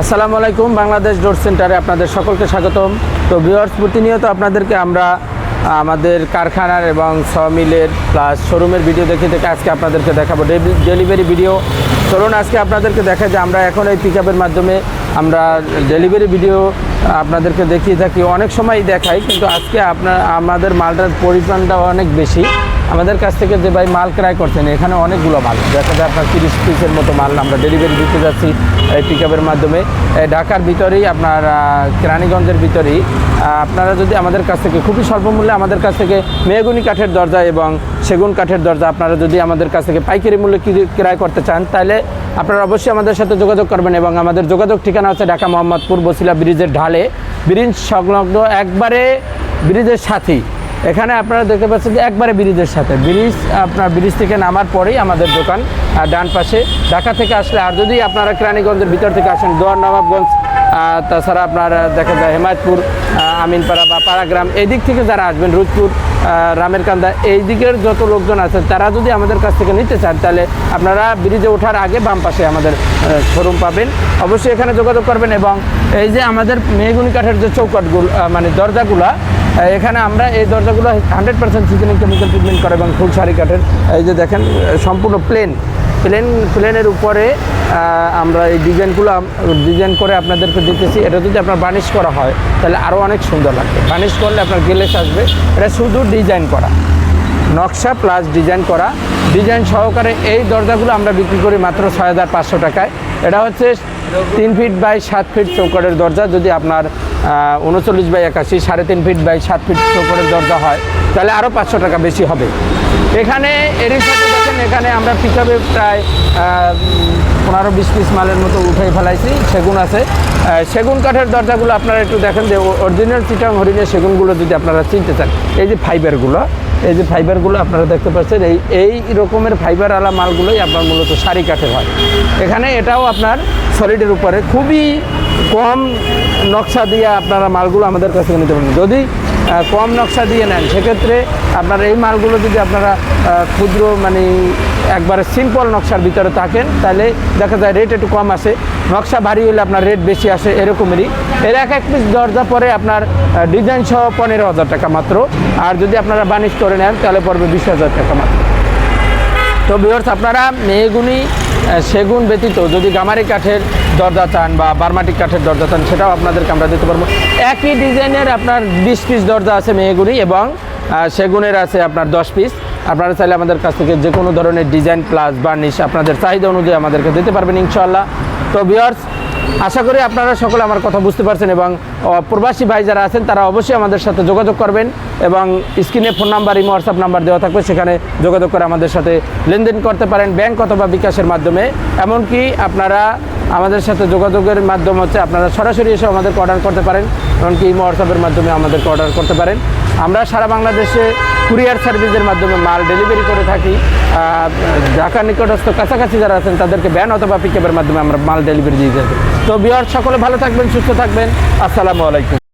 আসসালামু আলাইকুম, বাংলাদেশ ডোর সেন্টারে আপনাদের সকলকে স্বাগতম। তো ভিওয়ার্স প্রতিনিয়ত আপনাদেরকে আমরা, আমাদের কারখানার এবং সমিলের প্লাস শোরুমের ভিডিও দেখে দেখে আজকে আপনাদেরকে দেখাবো। ডেলিভারি ভিডিও চলুন আজকে আপনাদেরকে দেখা যায় আমরা এখন এই পিক মাধ্যমে আমরা ডেলিভারি ভিডিও আপনাদেরকে দেখিয়ে থাকি। অনেক সময় দেখাই, কিন্তু আজকে আপনার, আমাদের মালটার পরিমাণটা অনেক বেশি। আমাদের কাছ থেকে যে ভাই মাল ক্রয় করছেন, এখানে অনেকগুলো মাল। দেখা যায় আপনার তিরিশ পিসের মতো মাল আমরা ডেলিভারি দিতে যাচ্ছি এই পিক মাধ্যমে। ঢাকার ভিতরেই আপনার কেরানীগঞ্জের ভিতরেই আপনারা যদি আমাদের কাছ থেকে, খুবই স্বল্প মূল্যে আমাদের কাছ থেকে মেহগুনি কাঠের দরজা এবং সেগুন কাঠের দরজা আপনারা যদি আমাদের কাছ থেকে পাইকারি মূল্যে ক্রয় করতে চান, তাহলে আপনারা অবশ্যই আমাদের সাথে যোগাযোগ করবেন এবং আমাদের যোগাযোগ ঠিকানা হচ্ছে ঢাকা মোহাম্মদপুর বসিলা ব্রিজের ঢালে, ব্রিজ সংলগ্ন একবারে ব্রিজের সাথেই। এখানে আপনারা দেখতে পাচ্ছেন যে একবারে ব্রিজের সাথে। ব্রিজ, আপনার ব্রিজ থেকে নামার পরেই আমাদের দোকান আর ডান পাশে। ঢাকা থেকে আসলে, আর যদি আপনারা কেরানীগঞ্জের ভিতর থেকে আসেন, দোয়ার নবাবগঞ্জ তাছাড়া আপনার দেখা যায় হেমায়তপুর আমিনপাড়া বা পাড়াগ্রাম এই দিক থেকে যারা আসবেন রুদপুর আহ, রামেরকান্দা এই দিকের যত লোকজন আছেন তারা যদি আমাদের কাছ থেকে নিতে চান তাহলে আপনারা ব্রিজে ওঠার আগে বাম পাশে আমাদের শোরুম পাবেন। অবশ্যই এখানে যোগাযোগ করবেন এবং এই যে আমাদের মেহগুনি কাঠের যে চৌকটগুলো মানে দরজাগুলা এখানে আমরা এই দরজাগুলো hundred percent seasoning chemical treatment করে এবং ফুল শাড়ি কাঠের এই যে দেখেন সম্পূর্ণ প্লেন প্লেন, প্লেনের উপরে আমরা এই ডিজাইনগুলো ডিজাইন করে আপনাদেরকে দিতেছি। এটা যদি আপনার বানিশ করা হয়, তাহলে আরও অনেক সুন্দর লাগবে। বানিশ করলে আপনার গেলেস আসবে। এটা শুধু ডিজাইন করা। নকশা প্লাস ডিজাইন করা। ডিজাইন সহকারে এই দরজাগুলো আমরা বিক্রি করি মাত্র ছয় হাজার পাঁচশো টাকায়। এটা হচ্ছে তিন ফিট বাই সাত ফিট চৌকটের দরজা। যদি আপনার উনচল্লিশ বাই একাশি, সাড়ে তিন ফিট বাই সাত ফিট করে দরজা হয়। তাহলে আরও পাঁচশো টাকা বেশি হবে। এখানে এরই সাথে দেখেন, এখানে আমরা পিক প্রায় পনেরো বিশ পিস মালের মতো উঠে ফেলাইছি, সেগুন আছে। সেগুন কাঠের দরজাগুলো আপনারা একটু দেখেন যে অরিজিনাল চিটাং হরিণের সেগুনগুলো যদি আপনারা চিনতে চান, এই যে ফাইবারগুলো এই যে ফাইবারগুলো আপনারা দেখতে পাচ্ছেন, এই এই রকমের ফাইবার আলা মালগুলোই আপনার মূলত শাড়ি কাঠের হয়। এখানে এটাও আপনার সলিডের উপরে খুবই কম নকশা দিয়ে আপনারা মালগুলো আমাদের কাছ নিতে পারেন যদি কম নকশা দিয়ে নেন। সেক্ষেত্রে আপনার এই মালগুলো যদি আপনারা ক্ষুদ্র মানে একবারে সিম্পল নকশার ভিতরে থাকেন তাহলে দেখা যায় রেট একটু কম আসে। নকশা ভারী হলে আপনার রেট বেশি আসে এরকমেরই। এর এক এক পিস দরজা পরে আপনার ডিজাইন সহ পনেরো হাজার টাকা মাত্র। আর যদি আপনারা বানিশ করে নেন তাহলে পড়বে বিশ হাজার টাকা মাত্র। তো বিহর্স আপনারা মেহগুনি আহ, সেগুন ব্যতীত যদি গামারি কাঠের দরজা চান বা বারমাটিক কাঠের দরজা চান, সেটাও আপনাদেরকে আমরা দিতে পারব। একই ডিজাইনের আপনার বিশ পিস দরজা আছে মেহগুনি এবং সেগুনের আছে আপনার দশ পিস আপনারা চাইলে আমাদের কাছ থেকে যে কোনো ধরনের ডিজাইন প্লাস বার্নিশ আপনাদের চাহিদা অনুযায়ী আমাদেরকে দিতে পারবেন ইনশাল্লাহ তো বিয়ার্স আশা করি আপনারা সকলে আমার কথা বুঝতে পারছেন এবং প্রবাসী ভাই যারা আছেন, তারা অবশ্যই আমাদের সাথে যোগাযোগ করবেন এবং স্ক্রিনে phone number imo WhatsApp number দেওয়া থাকবে, সেখানে যোগাযোগ করে আমাদের সাথে লেনদেন করতে পারেন ব্যাংক অথবা বিকাশের মাধ্যমে। এমনকি আপনারা আমাদের সাথে যোগাযোগের মাধ্যম হচ্ছে আপনারা সরাসরি এসে আমাদেরকে অর্ডার করতে পারেন, এমনকি ইমো হোয়াটসঅ্যাপের মাধ্যমে আমাদেরকে অর্ডার করতে পারেন। আমরা সারা বাংলাদেশে কুরিয়ার সার্ভিসের মাধ্যমে মাল ডেলিভারি করে থাকি। ঢাকার নিকটস্থ কাছাকাছি যারা আছেন, তাদেরকে ব্যান অথবা পিকআপের মাধ্যমে আমরা মাল ডেলিভারি দিয়ে থাকি। তো বিহার সকলে ভালো থাকবেন সুস্থ থাকবেন। আসসালামু আলাইকুম।